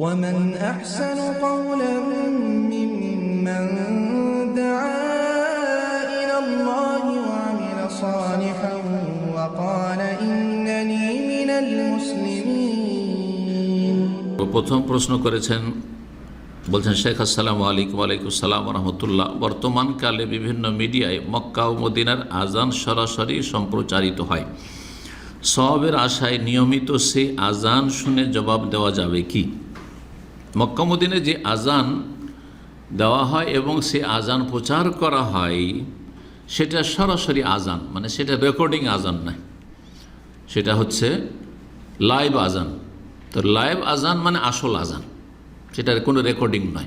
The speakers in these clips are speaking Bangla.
ومن أحسن قولا ممن دعا إلى الله وعمل صالحا وقال إنني من المسلمين প্রথম প্রশ্ন করেছেন বলছেন শেখ আসসালামু আলাইকুম আলাইকুম সালাম রহমতুল্লাহ বর্তমানকালে বিভিন্ন মিডিয়ায় মক্কা ও মদিনার আজান সরাসরি সম্প্রচারিত হয় সবের আশায় নিয়মিত সেই আজান শুনে জবাব দেওয়া যাবে কি মক্কা মদিনে যে আজান দেওয়া হয় এবং সে আজান প্রচার করা হয়, সেটা সরাসরি আজান মানে সেটা রেকর্ডিং আজান নয়। সেটা হচ্ছে লাইভ আজান। তো লাইভ আজান মানে আসল আজান। সেটার কোনো রেকর্ডিং নয়।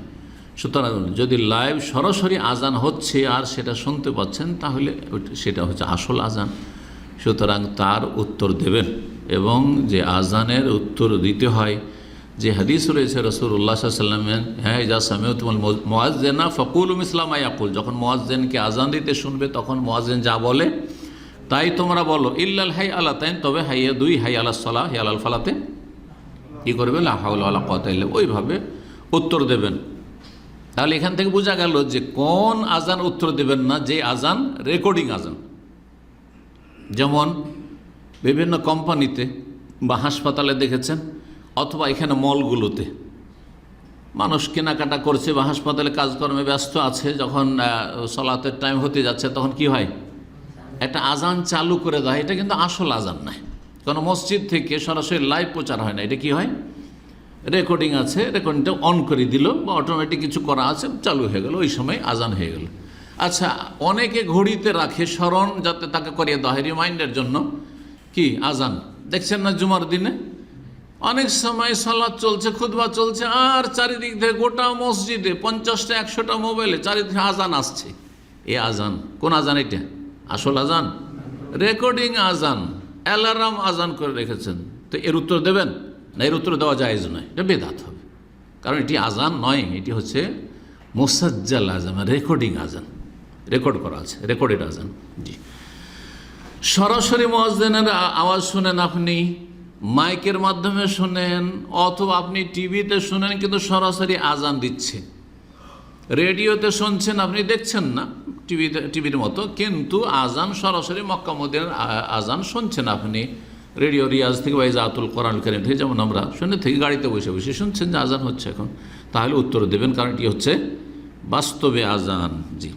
সুতরাং যদি লাইভ সরাসরি আজান হচ্ছে আর সেটা শুনতে পাচ্ছেন, তাহলে সেটা হচ্ছে আসল আজান। সুতরাং তার উত্তর দেবেন এবং যে আজানের উত্তর দিতে হয় যে হাদিস রয়েছে রসুল্লাহ সাল্লামের হ্যাঁ যা সামিউতুল মোয়াজ্জেনা ফকুল ইসলাম আয়াকুল যখন মোয়াজ্জেনকে আজান দিতে শুনবে, তখন মোয়াজ্জেন যা বলে, তাই তোমরা বলো, ইল্লাল হাই আল্লাহ তাই তবে হাইয়া দুই হাই আল্লাহ সালাহ হাই আল ফালাতে। কী করবে? লাহাউল্লাহ কতাইলে ওইভাবে উত্তর দেবেন। তাহলে এখান থেকে বোঝা গেল যে কোন আজান উত্তর দেবেন না, যে আজান রেকর্ডিং আজান। যেমন বিভিন্ন কোম্পানিতে বা হাসপাতালে দেখেছেন অথবা এখানে মলগুলোতে। মানুষ কেনাকাটা করছে বা হাসপাতালে কাজকর্মে ব্যস্ত আছে, যখন সলাতের টাইম হতে যাচ্ছে, তখন কি হয়? একটা আজান চালু করে দেয়, এটা কিন্তু আসল আজান নয়। কোনো মসজিদ থেকে সরাসরি লাইভ প্রচার হয় না, এটা কি হয়? রেকর্ডিং আছে রেকর্ডিংটা অন করে দিল, বা অটোমেটিক কিছু করা আছে, চালু হয়ে গেল, ওই সময় আজান হয়ে গেল। আচ্ছা অনেকে ঘড়িতে রাখে স্মরণ যাতে তাকে করিয়ে দেওয়া হয় রিমাইন্ডের জন্য। কি? আজান। দেখছেন না জুমার দিনে? অনেক সময় সালাদ চলছে খুদবা চলছে, আর চারিদিক থেকে গোটা মসজিদে পঞ্চাশটা, একশোটা মোবাইলে চারিদিকে আজান আসছে। এ আজান, কোন আজান এটা? আসল আজান? রেকর্ডিং আজান অ্যালার্ম আজান করে রেখেছেন। তো এর উত্তর দেবেন? না, এর উত্তর দেওয়া জায়েজ নয়, এটা বেদাত হবে। কারণ এটি আজান নয়, এটি হচ্ছে মোসাজ্জাল আজান রেকর্ডিং আজান। রেকর্ড করা আছে রেকর্ডেড আজান, জি। সরাসরি মহাজদের আওয়াজ শুনেন আপনি? মাইকের মাধ্যমে শোনেন অথবা আপনি টিভিতে শুনেন কিন্তু সরাসরি আজান দিচ্ছে। রেডিওতে শুনছেন আপনি দেখছেন না টিভিতে টিভির মতো, কিন্তু আজান সরাসরি মক্কা আজান শুনছেন আপনি। রেডিও রিয়াজ থেকে বা আতুল কোরআন করিম থেকে যেমন আমরা শুনে থেকে, গাড়িতে বসে বসে শুনছেন যে আজান হচ্ছে এখন। তাহলে উত্তর দেবেন কারণ এটি হচ্ছে বাস্তবে আজান, জি।